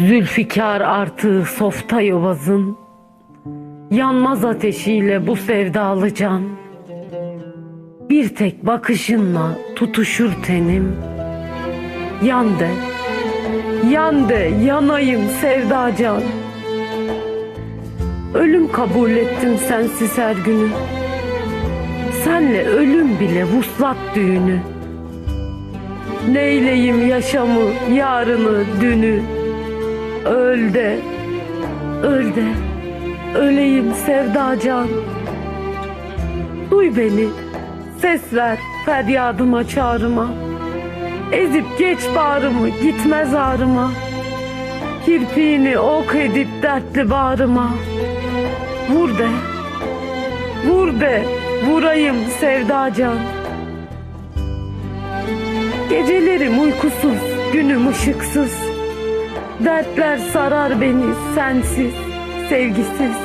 Zülfikar artığı softa yobazın Yanmaz ateşiyle bu sevdalı can. Bir tek bakışınla tutuşur tenim. Yan de, yan de yanayım sevda can. Ölüm kabul ettim sensiz her günü. Senle ölüm bile vuslat düğünü. Neyleyim yaşamı, yarını, dünü Öl de, öl de, öleyim sevdacan. Duy beni, ses ver feryadıma çağrıma. Ezip geç bağrımı, gitmez ağrıma. Kirpiğini ok edip dertli bağrıma. Vur de, vur de, vurayım sevdacan. Gecelerim uykusuz, günüm ışıksız. Dertler sarar beni sensiz, sevgisiz.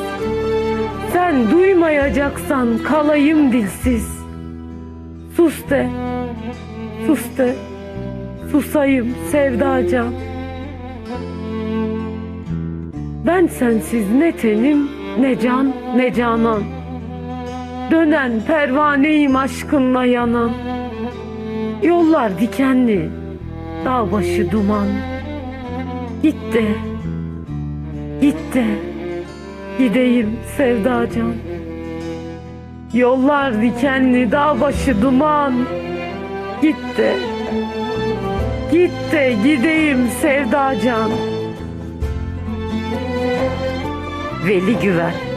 Sen duymayacaksan kalayım dilsiz. Sus de, sus de, susayım sevdacan. Ben sensiz ne tenim, ne can, ne canan. Dönen pervaneyim aşkınla yanan. Yollar dikenli, dağ başı duman. Git de, git de, gideyim sevdacan. Yollar dikenli, dağ başı duman. Git de, git de, gideyim sevdacan. Veli Güven